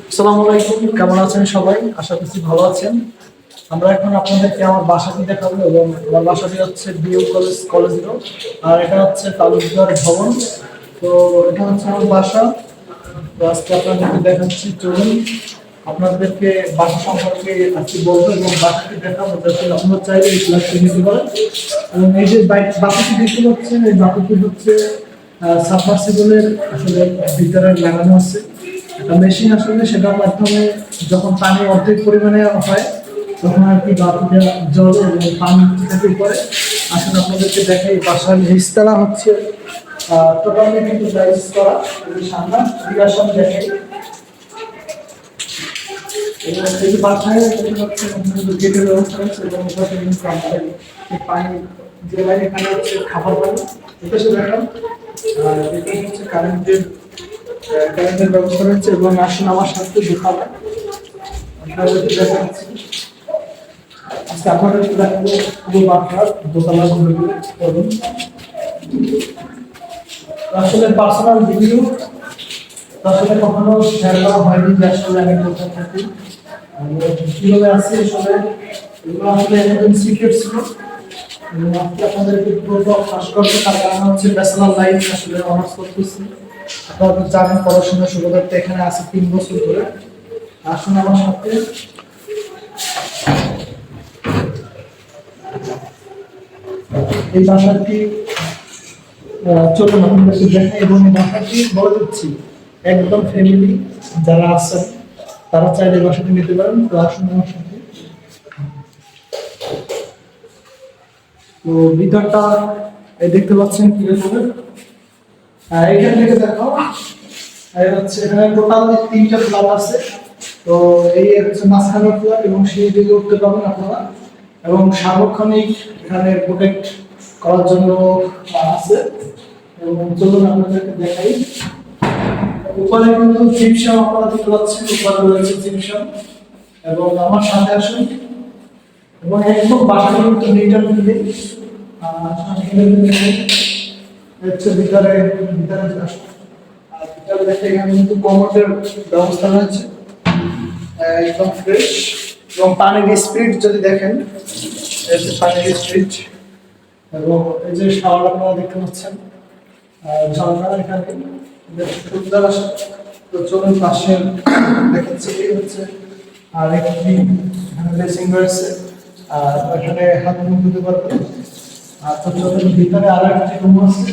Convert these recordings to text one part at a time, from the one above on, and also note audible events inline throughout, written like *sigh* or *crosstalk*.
আসসালামু আলাইকুম, কেমন আছেন সবাই? আশা করছি ভালো আছেন। আমরা এখন আপনাদেরকে আমার বাসাটি দেখাবো এবং আমার বাসাটি হচ্ছে বিউ কলেজ কলেজ রোড, আর এটা হচ্ছে তালুকদার ভবন। তো এটা হচ্ছে আমার বাসা। তো আজকে আপনাদেরকে দেখাচ্ছি চলুন, আপনাদেরকে বাসা সম্পর্কে আজকে বলব এবং বাসাটি দেখাবো, যাতে আপনারা চাইলে এই ক্লাসটি নিতে পারেন। এবং এই যে বাসাটি দেখতে পাচ্ছেন, এই বাসাটি হচ্ছে সাবমার্সিবলের আসলে ভিতরে লাগানো আছে। মেশিন আসলে সেটার মাধ্যমে যখন পানি অর্ধেক পরিমাণে হয়, তখন আর কি বাতিটা জল এবং পানি থেকে উপরে আসলে আপনাদেরকে দেখাই বাসার নিচতলা হচ্ছে। টোটালি কিন্তু প্রাইস করা সামনে দেখাই ব্যবস্থা এখানে হচ্ছে খাবার পানি। এটা সে দেখান আর এটা হচ্ছে কারেন্টের কারেন্টের ব্যবস্থা রয়েছে এবং আসুন আমার সাথে দেখাবো আপনাদেরকে দেখাচ্ছি আজকে আপনাদেরকে দেখাবো পুরো বাসার দোতলা ঘুরে করুন। আসলে পার্সোনাল ভিডিও আসলে কখনো শেয়ার করা হয়নি যে আসলে আমি কোথায় থাকি কীভাবে আছি আসলে এগুলো আসলে একদম সিক্রেট ছিল। আপনাদেরকে পুরোটা করতে তার কারণ হচ্ছে ব্যাচেলার লাইফ আসলে অনার্স করতেছি। আপনারা জানেন পড়াশোনার সুবিধার্থে এখানে আছে তিন বছর ধরে। আসুন আমার সাথে এই বাসাটি চলুন আপনাদেরকে দেখাই এবং এই বাসাটি বলে দিচ্ছি। একদম ফ্যামিলি যারা আছেন, তারা চাইলে এই বাসাটি নিতে পারেন। তো আসুন আমার সাথে। তো ভিতরটা দেখতে পাচ্ছেন কি হবে? আর এখান থেকে দেখো। হচ্ছে এখানে টোটাল তিনটা ফ্ল্যাট আছে। তো এই হচ্ছে মাঝখানে ফ্ল্যাট এবং সেই দিকে উঠতে পারবেন আপনারা। এবং সার্বক্ষণিক এখানে প্রোটেক্ট করার জন্য আছে। এবং চলুন আপনাদেরকে দেখাই। উপরে কিন্তু জিপসাম আপনারা দেখতে পাচ্ছেন উপরে রয়েছে জিপসাম এবং আমার সাথে আসুন। এবং একদম কিন্তু নিটার মিলে হচ্ছে ভিতরে ভিতরে আর ভিতরে দেখতে এখানে কিন্তু কমোডের ব্যবস্থা রয়েছে। একদম ফ্রেশ এবং পানির স্পিড যদি দেখেন পানির স্পিড এবং এই যে শাওয়ার আপনারা দেখতে পাচ্ছেন ঝর্ণা এখানে সুন্দর আসে। তো চলুন পাশে দেখাচ্ছি এই হচ্ছে। আর একটি ড্রেসিং রয়েছে। আর এখানে হাত মুখ ধুতে পারবেন। আর তো ভিতরে আরও একটি রুম আছে।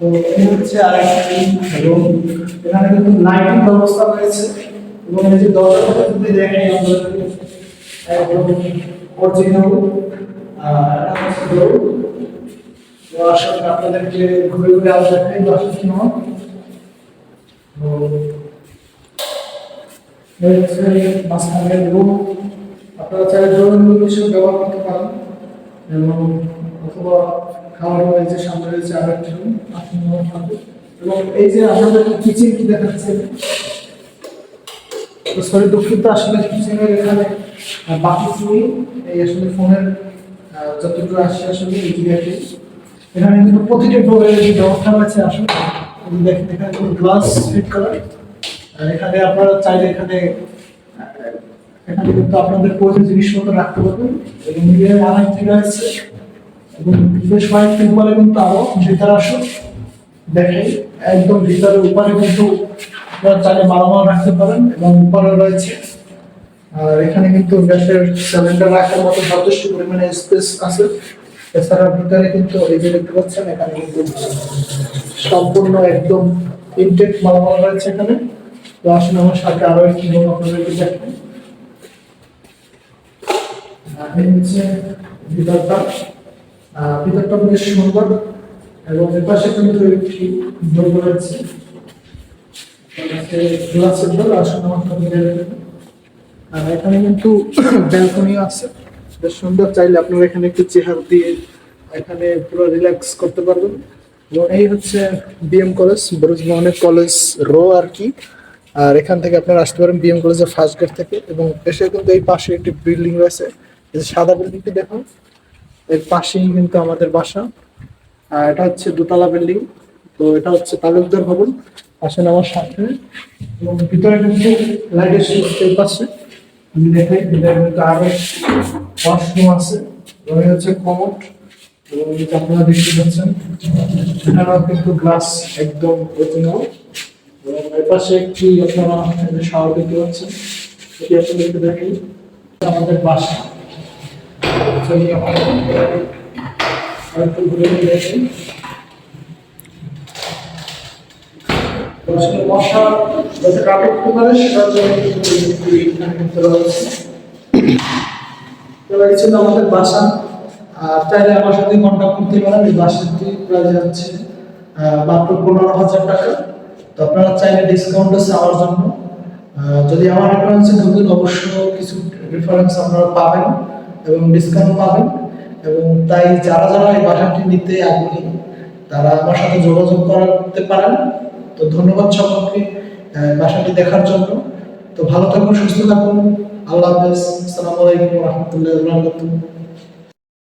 তো এই হচ্ছে আরেকটি এবং এখানে কিন্তু লাইটিং ব্যবস্থা রয়েছে এবং এই যে দরজাটা যদি দেখেন আপনাদেরকে একদম অরিজিনাল। তো আসলে আপনাদেরকে ঘুরে ঘুরে আরও দেখাই কেমন তো হচ্ছে মাঝখানের রুম আপনারা চাইলে ড্রয়িং রুম ব্যবহার করতে পারেন। এবং অথবা খাওয়ার যে সামনে রয়েছে আরও একটি রুম আপনি এবং এই যে আপনাদের কিচেন কি দেখাচ্ছে? সরি দুঃখিত, আসলে কিচেনের এখানে বাকি শুনি এই আসলে ফোনের যতটুকু আসছে আসলে এই জায়গাতে এখানে কিন্তু প্রতিটা যে ব্যবস্থা রয়েছে আসলে দেখেন, এখানে কিন্তু গ্লাস ফিট করা এখানে আপনারা চাইলে এখানে এখানে কিন্তু আপনাদের প্রয়োজন জিনিসপত্র রাখতে পারবেন। এবং নিয়ে আরেকটি রয়েছে। এবং বেশ কয়েকটি উপরে কিন্তু আরও ভিতরে আসুন। দেখেন, একদম ভিতরে, উপরে কিন্তু আপনারা চাইলে মালামাল রাখতে পারেন এবং উপরে রয়েছে। আর এখানে কিন্তু গ্যাসের সিলিন্ডার রাখার মতো যথেষ্ট পরিমাণে স্পেস আছে। এছাড়া ভিতরে কিন্তু এই যে দেখতে পাচ্ছেন, এখানে কিন্তু সম্পূর্ণ একদম ইনটেক মালামাল রয়েছে এখানে। তো আসলে আমার সাথে আরও একটি রুম আপনাদেরকে দেখেন ভিতরটা ভিতরটা বেশ সুন্দর এবং এর পাশে কিন্তু একটি ডোর রয়েছে গ্লাসের ডোর আসলে আর এখানে কিন্তু *clears throat* ব্যালকনিও আছে। বেশ সুন্দর, চাইলে আপনারা এখানে একটু চেহার দিয়ে এখানে পুরো রিল্যাক্স করতে পারবেন। এবং এই হচ্ছে বিএম কলেজ বরুজ মোহনের কলেজ রো আর কি। আর এখান থেকে আপনারা আসতে পারেন বিএম কলেজের ফার্স্ট গেট থেকে। এবং এসে কিন্তু এই পাশে একটি বিল্ডিং রয়েছে। সাদা বিল্ডিংটি দেখুন। এর পাশেই কিন্তু আমাদের বাসা। আর এটা হচ্ছে দোতলা বিল্ডিং। তো এটা হচ্ছে তালুকদার ভবন। আসেন আমার সাথে। এবং ভিতরে কিন্তু লাইটের স্টেপ আছে আমি দেখাই, ভিতরে কিন্তু আরও ওয়াশরুম আছে। এবং হচ্ছে কমোড এবং আপনারা দেখতে পাচ্ছেন এখানেও কিন্তু গ্লাস একদম অরিজিনাল এবং এর পাশে একটি আপনারা শাওয়ার দেখতে পাচ্ছেন, এটি আপনাদেরকে দেখি আমাদের বাসা। ছিল আমাদের বাসা আর চাইলে আমার সাথে কন্ট্যাক্ট করতে পারেন বাসাটি প্রায় যাচ্ছে মাত্র পনেরো হাজার টাকা তো আপনারা চাইলে ডিসকাউন্ট আছে আমার জন্য যদি আমার রেফারেন্সে ঢুকেন অবশ্য কিছু রেফারেন্স আপনারা পাবেন এবং ডিসকাউন্ট পাবেন। এবং তাই যারা যারা এই বাসাটি নিতে আগ্রহী, তারা আমার সাথে যোগাযোগ করতে পারেন। তো ধন্যবাদ সকলকে বাসাটি দেখার জন্য। তো ভালো থাকুন, সুস্থ থাকুন। আল্লাহ হাফেজ। আসসালামু আলাইকুম রহমতুল্লাহ